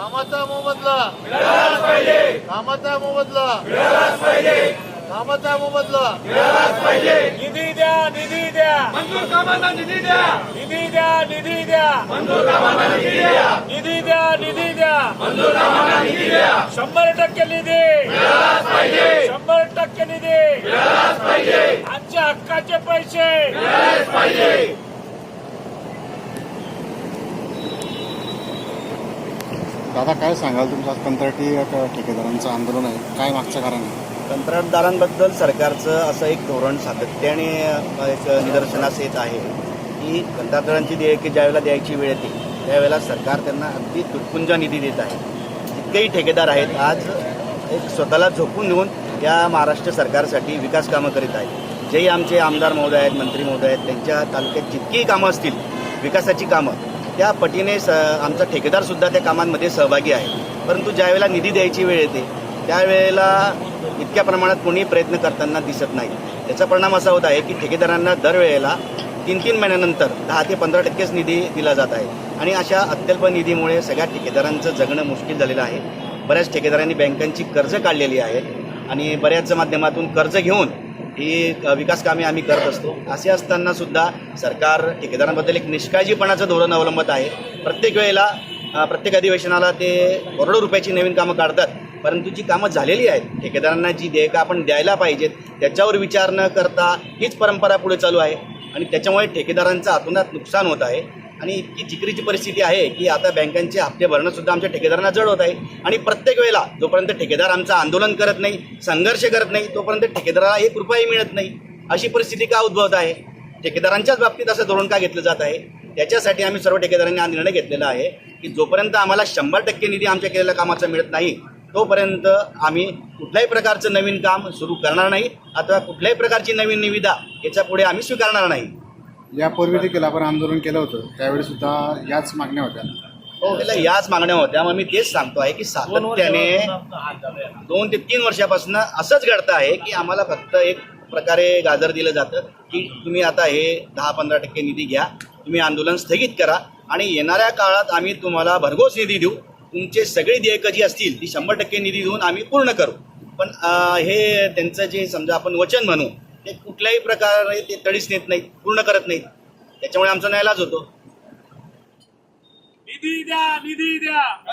कामाचा मोबदला कामाचा मोबदला कामाचा मोबदला निधी द्या निधी द्या. मंजूर कामांना निधी द्या. निधी द्या निधी द्या. मंजूर कामांना निधी द्या. निधी द्या निधी द्या. मंजूर कामांना निधी द्या. शंभर टक्के निधी. मिळालाच पाहिजे. शंभर टक्के निधी. मिळालाच पाहिजे. आमच्या हक्काचे पैसे. मिळालेच पाहिजे. दादा काय सांगाल तुमचं कंत्राटी ठेकेदारांचं आंदोलन आहे? काय मागचं कारण आहे? कंत्राटदारांबद्दल सरकारचं असं एक धोरण सातत्याने एक निदर्शनास येत आहे की कंत्राटदारांची देयके ज्यावेळेला द्यायची वेळ येते त्यावेळेला सरकार त्यांना अगदी तुटपुंजा निधी देत आहे. जितकेही ठेकेदार आहेत आज एक स्वतःला झोपून देऊन या महाराष्ट्र सरकारसाठी विकास कामं करीत आहेत. जेही आमचे आमदार महोदय आहेत मंत्री महोदय आहेत त्यांच्या तालुक्यात जितकीही कामं असतील विकासाची कामं त्या पटीने स आमचा ठेकेदारसुद्धा त्या कामांमध्ये सहभागी आहे. परंतु ज्यावेळेला निधी द्यायची वेळ येते त्यावेळेला इतक्या प्रमाणात कोणी प्रयत्न करताना दिसत नाही. त्याचा परिणाम असा होत आहे की ठेकेदारांना दरवेळेला तीन तीन महिन्यानंतर दहा ते पंधरा टक्केच निधी दिला जात आहे. आणि अशा अत्यल्प निधीमुळे सगळ्या ठेकेदारांचं जगणं मुश्किल झालेलं आहे. बऱ्याच ठेकेदारांनी बँकांची कर्ज काढलेली आहेत आणि बऱ्याच माध्यमातून कर्ज घेऊन ही विकास कामे आम्ही करत असतो. असे असताना सुद्धा सरकार ठेकेदारांबद्दल एक निष्काळजीपणाचं धोरण अवलंबत आहे. प्रत्येक वेळेला प्रत्येक अधिवेशनाला ते करोडो रुपयाची नवीन कामं काढतात. परंतु जी कामं झालेली आहेत ठेकेदारांना जी देयकं आपण द्यायला पाहिजेत त्याच्यावर विचार न करता हीच परंपरा पुढे चालू आहे. आणि त्याच्यामुळे ठेकेदारांचं आतोनात नुकसान होत आहे. आणि इतकी जिकरीची परिस्थिती आहे की आता बँकांचे हप्ते भरणंसुद्धा आमच्या ठेकेदारांना जड होत आहे. आणि प्रत्येक वेळेला जोपर्यंत ठेकेदार आमचं आंदोलन करत नाही संघर्ष करत नाही तोपर्यंत ठेकेदाराला एक रुपयाही मिळत नाही. अशी परिस्थिती का उद्भवत आहे? ठेकेदारांच्याच बाबतीत असं धोरण का घेतलं जात आहे? त्याच्यासाठी आम्ही सर्व ठेकेदारांनी हा निर्णय घेतलेला आहे की जोपर्यंत आम्हाला शंभर टक्के निधी आमच्या केलेल्या कामाचा मिळत नाही तोपर्यंत आम्ही कुठल्याही प्रकारचं नवीन काम सुरू करणार नाही. अथवा कुठल्याही प्रकारची नवीन निविदा याच्यापुढे आम्ही स्वीकारणार नाही. यापूर्वी देखील आपण आंदोलन केलं होतं. त्यावेळी सुद्धा याच मागण्या होत्या. हो त्याला याच मागण्या होत्या. मग मी तेच सांगतो आहे की सातत्याने दोन ते तीन वर्षापासून असंच घडतं आहे की आम्हाला फक्त एक प्रकारे गाजर दिलं जातं की तुम्ही आता हे दहा पंधरा टक्के निधी घ्या. तुम्ही आंदोलन स्थगित करा आणि येणाऱ्या काळात आम्ही तुम्हाला भरघोस निधी देऊ. तुमचे सगळी देयकं जी असतील ती शंभर टक्के निधी देऊन आम्ही पूर्ण करू. पण हे त्यांचं जे समजा आपण वचन म्हणू ते कुठल्याही प्रकारे ते तडीच नेत नाहीत पूर्ण करत नाहीत. त्याच्यामुळे आमचा नाईलाज होतो. निधी द्या निधी द्या.